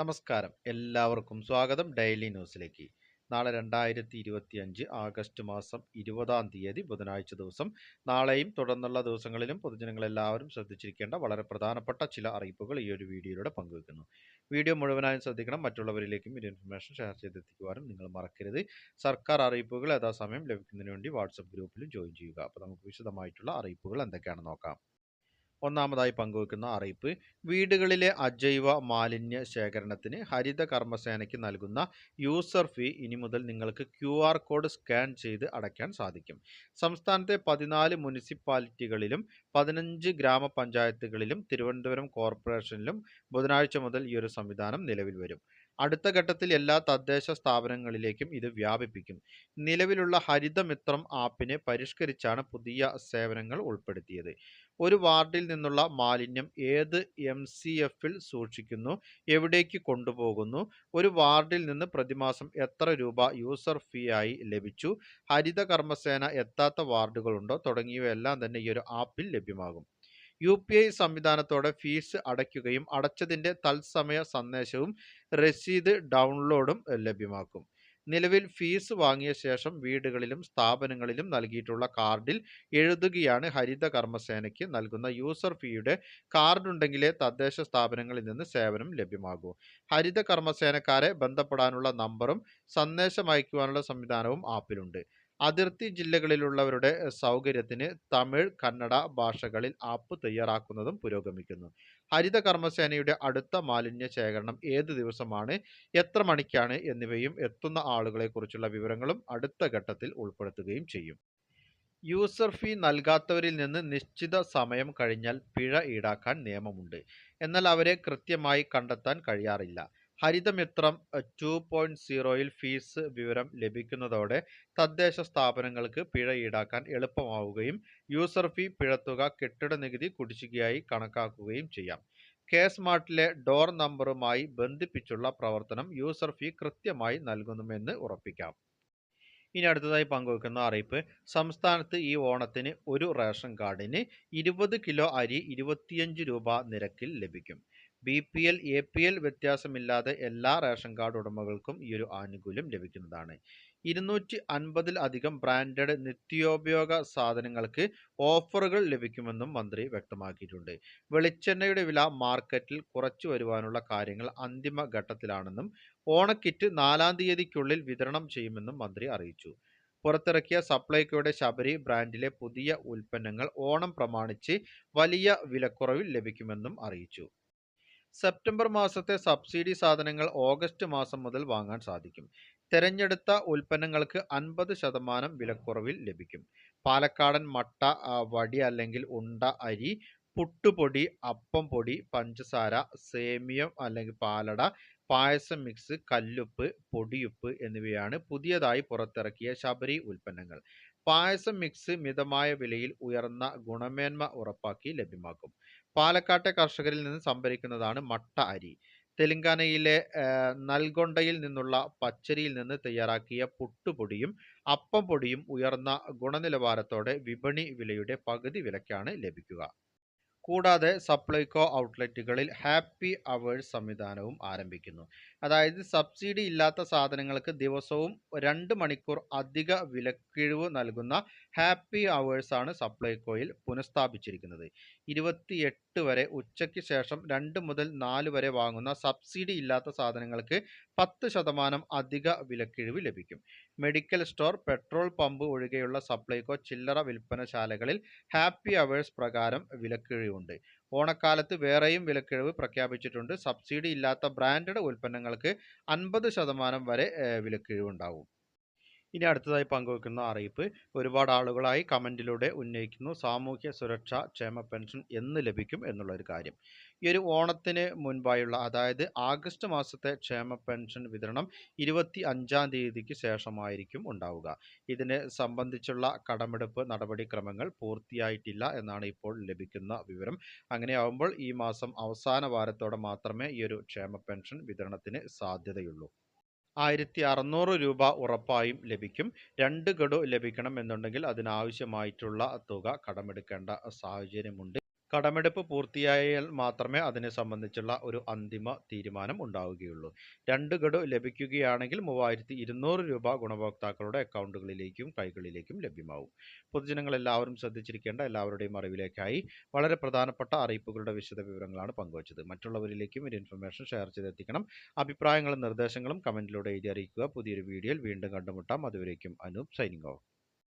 നമസ്കാരം. എല്ലാവർക്കും സ്വാഗതം ഡെയിലി ന്യൂസിലേക്ക്. നാളെ രണ്ടായിരത്തി ഇരുപത്തി അഞ്ച് ആഗസ്റ്റ് മാസം ഇരുപതാം തീയതി ബുധനാഴ്ച ദിവസം. നാളെയും തുടർന്നുള്ള ദിവസങ്ങളിലും പൊതുജനങ്ങളെല്ലാവരും ശ്രദ്ധിച്ചിരിക്കേണ്ട വളരെ പ്രധാനപ്പെട്ട ചില അറിയിപ്പുകൾ ഈ ഒരു വീഡിയോയിലൂടെ പങ്കുവെക്കുന്നു. വീഡിയോ മുഴുവനായും ശ്രദ്ധിക്കണം. മറ്റുള്ളവരിലേക്കും ഒരു ഇൻഫർമേഷൻ ഷെയർ ചെയ്തെത്തിക്കുവാനും നിങ്ങൾ മറക്കരുത്. സർക്കാർ അറിയിപ്പുകൾ യഥാസമയം ലഭിക്കുന്നതിന് വേണ്ടി വാട്സപ്പ് ഗ്രൂപ്പിലും ജോയിൻ ചെയ്യുക. അപ്പോൾ നമുക്ക് വിശദമായിട്ടുള്ള അറിയിപ്പുകൾ എന്തൊക്കെയാണെന്ന് നോക്കാം. ഒന്നാമതായി പങ്കുവെക്കുന്ന അറിയിപ്പ് വീടുകളിലെ അജൈവ മാലിന്യ ശേഖരണത്തിന് ഹരിത കർമ്മസേനയ്ക്ക് നൽകുന്ന യൂസർ ഫീ ഇനി മുതൽ നിങ്ങൾക്ക് ക്യു ആർ കോഡ് സ്കാൻ ചെയ്ത് അടയ്ക്കാൻ സാധിക്കും. സംസ്ഥാനത്തെ പതിനാല് മുനിസിപ്പാലിറ്റികളിലും പതിനഞ്ച് ഗ്രാമപഞ്ചായത്തുകളിലും തിരുവനന്തപുരം കോർപ്പറേഷനിലും ബുധനാഴ്ച മുതൽ ഈ ഒരു സംവിധാനം നിലവിൽ വരും. അടുത്ത ഘട്ടത്തിൽ എല്ലാ തദ്ദേശ സ്ഥാപനങ്ങളിലേക്കും ഇത് വ്യാപിപ്പിക്കും. നിലവിലുള്ള ഹരിതമിത്രം ആപ്പിനെ പരിഷ്കരിച്ചാണ് പുതിയ സേവനങ്ങൾ ഉൾപ്പെടുത്തിയത്. ഒരു വാർഡിൽ നിന്നുള്ള മാലിന്യം ഏത് എം സി എഫിൽ സൂക്ഷിക്കുന്നു എവിടേക്ക് കൊണ്ടുപോകുന്നു ഒരു വാർഡിൽ നിന്ന് പ്രതിമാസം എത്ര രൂപ യൂസർ ഫീ ആയി ലഭിച്ചു ഹരിത കർമ്മസേന എത്താത്ത വാർഡുകളുണ്ടോ തുടങ്ങിയവയെല്ലാം തന്നെ ഈ ഒരു ആപ്പിൽ ലഭ്യമാകും. യു പി ഐ സംവിധാനത്തോടെ ഫീസ് അടയ്ക്കുകയും അടച്ചതിന്റെ തത്സമയ സന്ദേശവും രസീത് ഡൗൺലോഡും ലഭ്യമാക്കും. നിലവിൽ ഫീസ് വാങ്ങിയ ശേഷം വീടുകളിലും സ്ഥാപനങ്ങളിലും നൽകിയിട്ടുള്ള കാർഡിൽ എഴുതുകയാണ് ഹരിത കർമ്മസേനയ്ക്ക് നൽകുന്ന യൂസർ ഫീയുടെ കാർഡുണ്ടെങ്കിലേ തദ്ദേശ സ്ഥാപനങ്ങളിൽ നിന്ന് സേവനം ലഭ്യമാകൂ. ഹരിത കർമ്മസേനക്കാരെ ബന്ധപ്പെടാനുള്ള നമ്പറും സന്ദേശം അയക്കുവാനുള്ള സംവിധാനവും ആപ്പിലുണ്ട്. അതിർത്തി ജില്ലകളിലുള്ളവരുടെ സൗകര്യത്തിന് തമിഴ് കന്നഡ ഭാഷകളിൽ ആപ്പ് തയ്യാറാക്കുന്നതും പുരോഗമിക്കുന്നു. ഹരിത കർമ്മസേനയുടെ അടുത്ത മാലിന്യ ശേഖരണം ഏത് ദിവസമാണ് എത്ര മണിക്കാണ് എന്നിവയും എത്തുന്ന ആളുകളെക്കുറിച്ചുള്ള വിവരങ്ങളും അടുത്ത ഘട്ടത്തിൽ ഉൾപ്പെടുത്തുകയും ചെയ്യും. യൂസർ ഫീ നൽകാത്തവരിൽ നിന്ന് നിശ്ചിത സമയം കഴിഞ്ഞാൽ പിഴ ഈടാക്കാൻ നിയമമുണ്ട്. എന്നാൽ അവരെ കൃത്യമായി കണ്ടെത്താൻ കഴിയാറില്ല. ഹരിതമിത്രം ടു പോയിന്റ് സീറോയിൽ ഫീസ് വിവരം ലഭിക്കുന്നതോടെ തദ്ദേശ സ്ഥാപനങ്ങൾക്ക് പിഴ ഈടാക്കാൻ എളുപ്പമാവുകയും യൂസർ ഫീ പിഴത്തുക കെട്ടിട നികുതി കുടിശ്ശികയായി കണക്കാക്കുകയും ചെയ്യാം. കെ സ്മാർട്ടിലെ ഡോർ നമ്പറുമായി ബന്ധിപ്പിച്ചുള്ള പ്രവർത്തനം യൂസർ ഫീ കൃത്യമായി നൽകുന്നുമെന്ന് ഉറപ്പിക്കാം. ഇനി അടുത്തതായി പങ്കുവെക്കുന്ന അറിയിപ്പ്. സംസ്ഥാനത്ത് ഈ ഓണത്തിന് ഒരു റേഷൻ കാർഡിന് ഇരുപത് കിലോ അരി ഇരുപത്തിയഞ്ച് രൂപ നിരക്കിൽ ലഭിക്കും. B P L A P L വ്യത്യാസമില്ലാതെ എല്ലാ റേഷൻ കാർഡ് ഉടമകൾക്കും ഈ ഒരു ആനുകൂല്യം ലഭിക്കുന്നതാണ്. ഇരുന്നൂറ്റി അൻപതിലധികം ബ്രാൻഡഡ് നിത്യോപയോഗ സാധനങ്ങൾക്ക് ഓഫറുകൾ ലഭിക്കുമെന്നും മന്ത്രി വ്യക്തമാക്കിയിട്ടുണ്ട്. വെളിച്ചെണ്ണയുടെ വില മാർക്കറ്റിൽ കുറച്ചു വരുവാനുള്ള കാര്യങ്ങൾ അന്തിമ ഘട്ടത്തിലാണെന്നും ഓണക്കിറ്റ് നാലാം തീയതിക്കുള്ളിൽ വിതരണം ചെയ്യുമെന്നും മന്ത്രി അറിയിച്ചു. പുറത്തിറക്കിയ സപ്ലൈകോയുടെ ശബരി ബ്രാൻഡിലെ പുതിയ ഉൽപ്പന്നങ്ങൾ ഓണം പ്രമാണിച്ച് വലിയ വിലക്കുറവിൽ ലഭിക്കുമെന്നും അറിയിച്ചു. സെപ്റ്റംബർ മാസത്തെ സബ്സിഡി സാധനങ്ങൾ ഓഗസ്റ്റ് മാസം മുതൽ വാങ്ങാൻ സാധിക്കും. തെരഞ്ഞെടുത്ത ഉൽപ്പന്നങ്ങൾക്ക് അൻപത് ശതമാനം വിലക്കുറവിൽ ലഭിക്കും. പാലക്കാടൻ മട്ട വടി അല്ലെങ്കിൽ ഉണ്ട അരി പുട്ടുപൊടി അപ്പം പൊടി പഞ്ചസാര സേമിയം അല്ലെങ്കിൽ പാലട പായസം മിക്സ് കല്ലുപ്പ് പൊടിയുപ്പ് എന്നിവയാണ് പുതിയതായി പുറത്തിറക്കിയ ശബരി ഉൽപ്പന്നങ്ങൾ. പായസം മിക്സ് മിതമായ വിലയിൽ ഉയർന്ന ഗുണമേന്മ ഉറപ്പാക്കി ലഭ്യമാക്കും. പാലക്കാട്ടെ കർഷകരിൽ നിന്ന് സംഭരിക്കുന്നതാണ് മട്ട അരി. തെലങ്കാനയിലെ നൽഗൊണ്ടയിൽ നിന്നുള്ള പച്ചരിയിൽ നിന്ന് തയ്യാറാക്കിയ പുട്ടുപൊടിയും അപ്പം പൊടിയും ഉയർന്ന ഗുണനിലവാരത്തോടെ വിപണി വിലയുടെ പകുതി വിലയ്ക്കാണ് ലഭിക്കുക. കൂടാതെ സപ്ലൈകോ ഔട്ട്ലെറ്റുകളിൽ ഹാപ്പി അവേഴ്സ് സംവിധാനവും ആരംഭിക്കുന്നു. അതായത് സബ്സിഡി ഇല്ലാത്ത സാധനങ്ങൾക്ക് ദിവസവും രണ്ട് മണിക്കൂർ അധിക വിലക്കിഴിവ് നൽകുന്ന ഹാപ്പി അവേഴ്സാണ് സപ്ലൈകോയിൽ പുനഃസ്ഥാപിച്ചിരിക്കുന്നത്. ഇരുപത്തിയെട്ട് വരെ ഉച്ചയ്ക്ക് ശേഷം രണ്ട് മുതൽ നാല് വരെ വാങ്ങുന്ന സബ്സിഡി ഇല്ലാത്ത സാധനങ്ങൾക്ക് പത്ത് ശതമാനം അധിക വിലക്കിഴിവ് ലഭിക്കും. മെഡിക്കൽ സ്റ്റോർ പെട്രോൾ പമ്പ് ഒഴികെയുള്ള സപ്ലൈകോ ചില്ലറ വിൽപ്പനശാലകളിൽ ഹാപ്പി അവേഴ്സ് പ്രകാരം വിലക്കിഴിവുണ്ട് ഓണക്കാലത്ത് വേറെയും വിലക്കിഴിവ് പ്രഖ്യാപിച്ചിട്ടുണ്ട്. സബ്സിഡി ഇല്ലാത്ത ബ്രാൻഡഡ് ഉൽപ്പന്നങ്ങൾക്ക് അൻപത് ശതമാനം വരെ വിലക്കിഴിവുണ്ടാവും. ഇനി അടുത്തതായി പങ്കുവെക്കുന്ന അറിയിപ്പ് ഒരുപാട് ആളുകളായി കമന്റിലൂടെ ഉന്നയിക്കുന്നു സാമൂഹ്യ സുരക്ഷ ക്ഷേമ പെൻഷൻ എന്ന് ലഭിക്കും എന്നുള്ളൊരു കാര്യം. ഈ ഒരു ഓണത്തിന് മുൻപായുള്ള അതായത് ആഗസ്റ്റ് മാസത്തെ ക്ഷേമ പെൻഷൻ വിതരണം ഇരുപത്തി അഞ്ചാം തീയതിക്ക് ശേഷമായിരിക്കും ഉണ്ടാവുക. ഇതിനെ സംബന്ധിച്ചുള്ള കടമെടുപ്പ് നടപടിക്രമങ്ങൾ പൂർത്തിയായിട്ടില്ല എന്നാണ് ഇപ്പോൾ ലഭിക്കുന്ന വിവരം. അങ്ങനെയാവുമ്പോൾ ഈ മാസം അവസാന വാരത്തോടെ മാത്രമേ ഈ ഒരു ക്ഷേമ പെൻഷൻ വിതരണത്തിന് സാധ്യതയുള്ളൂ. ആയിരത്തി അറുന്നൂറ് രൂപ ഉറപ്പായും ലഭിക്കും. രണ്ട് ഗഡു ലഭിക്കണം എന്നുണ്ടെങ്കിൽ അതിനാവശ്യമായിട്ടുള്ള തുക കടമെടുക്കേണ്ട സാഹചര്യമുണ്ട്. കടമെടുപ്പ് പൂർത്തിയായാൽ മാത്രമേ അതിനെ സംബന്ധിച്ചുള്ള ഒരു അന്തിമ തീരുമാനം ഉണ്ടാവുകയുള്ളൂ. രണ്ട് ഗഡു ലഭിക്കുകയാണെങ്കിൽ മൂവായിരത്തി ഇരുന്നൂറ് രൂപ ഗുണഭോക്താക്കളുടെ അക്കൗണ്ടുകളിലേക്കും കൈകളിലേക്കും ലഭ്യമാവും. പൊതുജനങ്ങൾ എല്ലാവരും ശ്രദ്ധിച്ചിരിക്കേണ്ട എല്ലാവരുടെയും അറിവിലേക്കായി വളരെ പ്രധാനപ്പെട്ട അറിയിപ്പുകളുടെ വിശദ വിവരങ്ങളാണ് പങ്കുവച്ചത്. മറ്റുള്ളവരിലേക്കും ഒരു ഇൻഫർമേഷൻ ഷെയർ ചെയ്തെത്തിക്കണം. അഭിപ്രായങ്ങളും നിർദ്ദേശങ്ങളും കമന്റിലൂടെ എഴുതി അറിയിക്കുക. പുതിയൊരു വീഡിയോയിൽ വീണ്ടും കണ്ടുമുട്ടാം. അതുവരേക്കും അനൂപ് സൈനിങ് ഓഫ്.